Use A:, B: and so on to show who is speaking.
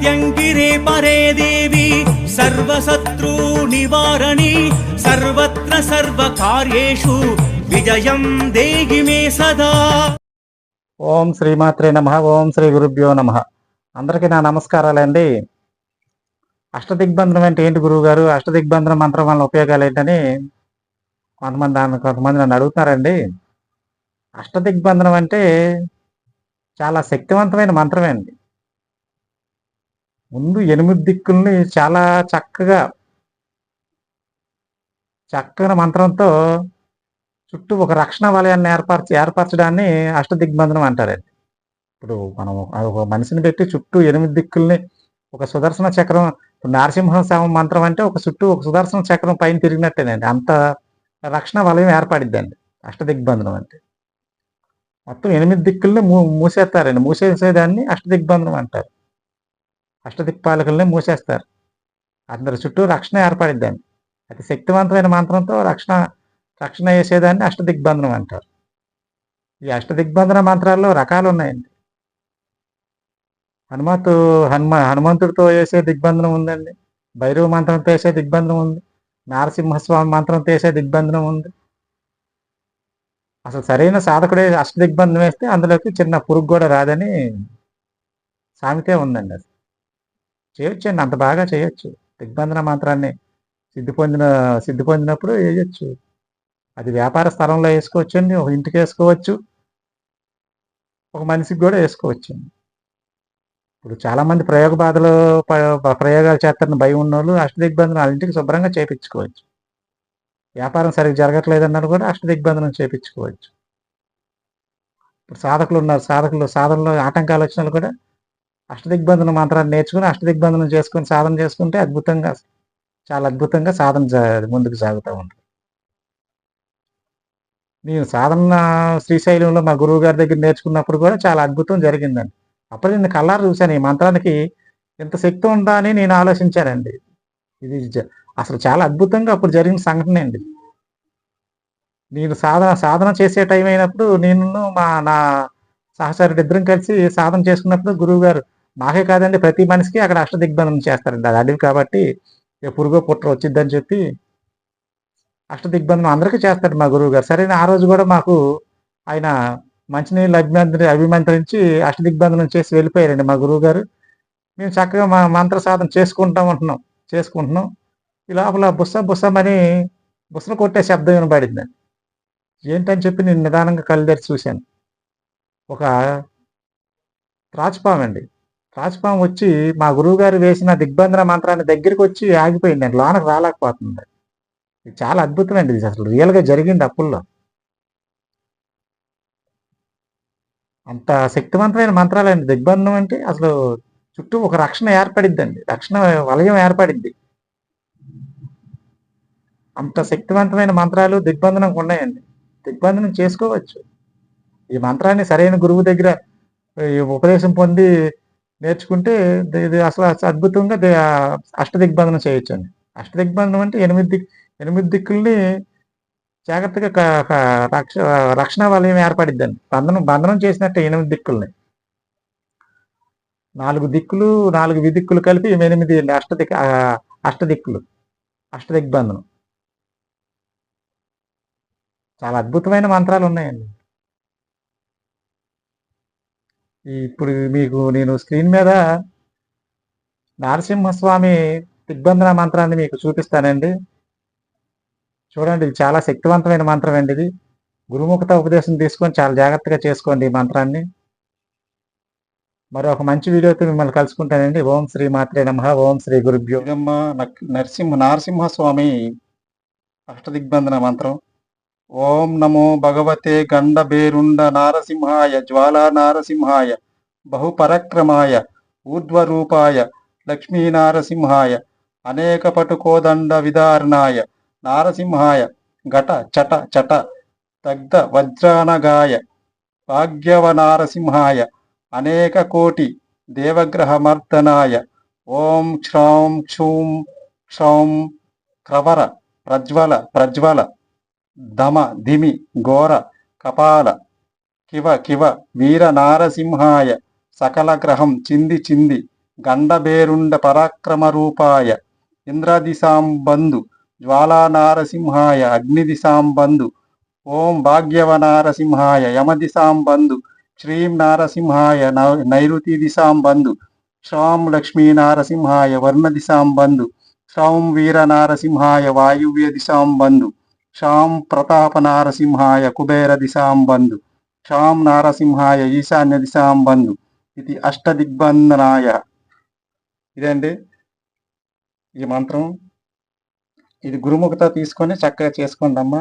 A: ప్రత్యంగిరే పరే దేవి నివారణి సర్వత్ర సర్వకార్యేషు విజయం దేహి మే సదా.
B: ఓం శ్రీమాత్రే నమ ఓం శ్రీ గురుభ్యో నమ. అందరికీ నా నమస్కారాలండి అష్టదిగ్బంధనం అంటే ఏంటి గురువు గారు అష్టదిగ్బంధన మంత్రం వల్ల ఉపయోగాలు ఏంటని కొంతమంది దాన్ని కొంతమంది నన్ను అడుగుతున్నారండి. అష్టదిగ్బంధనం అంటే చాలా శక్తివంతమైన మంత్రమే అండి. ముందు ఎనిమిది దిక్కుల్ని చాలా చక్కగా చక్కని మంత్రంతో చుట్టూ ఒక రక్షణ వలయాన్ని ఏర్పరచి ఏర్పరచడాన్ని అష్టదిగ్బంధనం అంటారండి. ఇప్పుడు మనం ఒక మనిషిని పెట్టి చుట్టూ ఎనిమిది దిక్కుల్ని ఒక సుదర్శన చక్రం నరసింహస్వామి మంత్రం అంటే ఒక చుట్టూ ఒక సుదర్శన చక్రం పైన తిరిగినట్టేనండి. అంత రక్షణ వలయం ఏర్పడిద్దండి. అష్టదిగ్బంధనం అంటే. మొత్తం ఎనిమిది దిక్కుల్ని మూ మూసేస్తారండి. మూసేసేదాన్ని అష్టదిగ్బంధనం అంటారు. అష్టదిక్పాలకుల్ని మూసేస్తారు. అందరి చుట్టూ రక్షణ ఏర్పడిద్దండి అతి శక్తివంతమైన మంత్రంతో రక్షణ రక్షణ చేసేదాన్ని అష్టదిగ్బంధనం అంటారు. ఈ అష్టదిగ్బంధన మంత్రాల్లో రకాలు ఉన్నాయండి హనుమతు హనుమ హనుమంతుడితో వేసే దిగ్బంధనం ఉందండి. భైరవ మంత్రంతో వేసే దిగ్బంధనం ఉంది. నారసింహస్వామి మంత్రంతో వేసే దిగ్బంధనం ఉంది. అసలు సరైన సాధకుడే అష్టదిగ్బంధం వేస్తే అందులోకి చిన్న పురుగు కూడా రాదని సామెతే ఉందండి అసలు చేయొచ్చండి అంత బాగా చేయొచ్చు. దిగ్బంధన మంత్రాన్ని సిద్ధి పొందిన సిద్ధి పొందినప్పుడు వేయచ్చు. అది వ్యాపార స్థలంలో వేసుకోవచ్చు అండి. ఒక ఇంటికి వేసుకోవచ్చు. ఒక మనిషికి కూడా వేసుకోవచ్చు ఇప్పుడు చాలామంది ప్రయోగ బాధలు ప- ప్రయోగాలు చేస్తారని భయం ఉన్నోళ్ళు అష్ట అష్టదిగ్బంధనం వాళ్ళ ఇంటికి శుభ్రంగా చేపించుకోవచ్చు. వ్యాపారం సరిగ్గా జరగట్లేదన్నారు కూడా అష్టదిగ్బంధనం చేపించుకోవచ్చు. ఇప్పుడు సాధకులు ఉన్నారు. సాధకులు సాధనలో ఆటంకాలు వచ్చిన వాళ్ళు కూడా అష్టదిగ్బంధన మంత్రాన్ని నేర్చుకుని అష్టదిగ్బంధనం చేసుకుని సాధన చేసుకుంటే అద్భుతంగా చాలా అద్భుతంగా సాధన ముందుకు సాగుతూ ఉంటుంది. నేను సాధన శ్రీశైలంలో మా గురువు గారి దగ్గర నేర్చుకున్నప్పుడు కూడా చాలా అద్భుతం జరిగిందండి. అప్పుడు నేను కళ్ళారు చూశాను ఈ మంత్రానికి ఎంత శక్తి ఉందా అని నేను ఆలోచించానండి. ఇది జ- అసలు చాలా అద్భుతంగా అప్పుడు జరిగిన సంఘటన అండి. నేను సాధన సాధన చేసే టైం అయినప్పుడు నేను మా నా సహచరుడు ఇద్దరం కలిసి సాధన చేసుకున్నప్పుడు గురువుగారు నాకే కాదండి ప్రతి మనిషికి అక్కడ అష్టదిగ్బంధనం చేస్తారండి అది అడవి కాబట్టి పురుగో పుట్ర వచ్చిద్దని చెప్పి అష్టదిగ్బంధనం అందరికీ చేస్తాడు మా గురువు గారు. సరే ఆ రోజు కూడా మాకు ఆయన మంచినీళ్ళు అభిమంత్రి అభిమంత్రించి అష్టదిగ్బంధనం చేసి వెళ్ళిపోయారండి మా గురువు గారు. మేము చక్కగా మా మంత్ర సాధన చేసుకుంటాం ఉంటున్నాం చేసుకుంటున్నాం. ఈ లోపల బుస్స బుస్సమని బుస్సను కొట్టే శబ్దం వినబడిందండి ఏంటని చెప్పి నేను నిదానంగా కళ్ళు తెరిచి చూశాను. ఒక రాజపామండి అండి వచ్చి మా గురువు గారు వేసిన దిగ్బంధన మంత్రాన్ని దగ్గరికి వచ్చి ఆగిపోయింది. లోనకు రాలేకపోతుంది. ఇది చాలా అద్భుతమండి ఇది అసలు. రియల్గా జరిగింది అప్పుల్లో. అంత శక్తివంతమైన మంత్రాలండి దిగ్బంధం అంటే అసలు చుట్టూ ఒక రక్షణ ఏర్పడిద్దండి. రక్షణ వలయం ఏర్పడిద్ది. అంత శక్తివంతమైన మంత్రాలు దిగ్బంధనం ఉన్నాయండి. దిగ్బంధనం చేసుకోవచ్చు. ఈ మంత్రాన్ని సరైన గురువు దగ్గర ఈ ఉపదేశం పొంది నేర్చుకుంటే ఇది- అసలు అద్భుతంగా అష్టదిగ్బంధనం చేయొచ్చు అండి అష్టదిగ్బంధనం అంటే ఎనిమిది దిక్ ఎనిమిది దిక్కుల్ని జాగ్రత్తగా క- రక్ష రక్షణ వలయం ఏర్పడిద్దండి. బంధనం బంధనం చేసినట్టే ఎనిమిది దిక్కుల్ని. నాలుగు దిక్కులు నాలుగు విదిక్కులు కలిపి ఎనిమిది అష్టదిక్ అష్టదిక్కులు. అష్టదిగ్బంధనం. చాలా అద్భుతమైన మంత్రాలు ఉన్నాయండి ఇప్పుడు మీకు నేను స్క్రీన్ మీద నరసింహస్వామి దిగ్బంధన మంత్రాన్ని మీకు చూపిస్తానండి. చూడండి ఇది చాలా శక్తివంతమైన మంత్రం అండి ఇది. గురుముఖత ఉపదేశం తీసుకొని చాలా జాగ్రత్తగా చేసుకోండి ఈ మంత్రాన్ని. మరో ఒక మంచి వీడియోతో మిమ్మల్ని కలుసుకుంటానండి. ఓం శ్రీ మాత్రే నమ ఓం శ్రీ గురుభ్యో నక్- నరసింహ నరసింహస్వామి అష్టదిగ్బంధన మంత్రం. ఓం నమో భగవతే గండభేరుండ నారసింహాయ జ్వాలా నారసింహాయ బహుపరక్రమాయ ఊర్ధ్వరూపాయ లక్ష్మీనారసింహాయ అనేక పటుకోదండ విదారణాయ నారసింహాయ ఘట చట చట దగ్ధ వజ్రానగాయ భాగ్యవ నారసింహాయ అనేక కోటి దేవగ్రహమర్దనాయ ఓం క్షౌం క్షూం క్షౌం క్రవర ప్రజ్వల ప్రజ్వల. దమ దిమి ఘోర కపాల కివ కివ వీర నారసింహాయ సకల గ్రహం చింది చింది గండబేరుండ పరాక్రమ రూపాయ ఇంద్రదిశాంబంధు జ్వాలా నారసింహాయ అగ్నిదిశాం ఓం భాగ్యవ నారసింహాయ యమదిశాంబంధు శ్రీం నారసింహాయ నైరుతి దిశాంబంధు శ్రాం లక్ష్మీ నారసింహాయ వర్ణ దిశాంబంధు శ్రౌం వీర నారసింహాయ వాయువ్య దిశాంబంధు క్షాం ప్రతాప నారసింహాయ కుబేర దిశాం బంధు. క్షాం నారసింహాయ ఈశాన్య దిశాం బంధు. ఇది అష్టదిగ్బంధనాయ ఇదండి ఈ మంత్రం. ఇది గురుముఖత తీసుకొని చక్కగా చేసుకోండి అమ్మా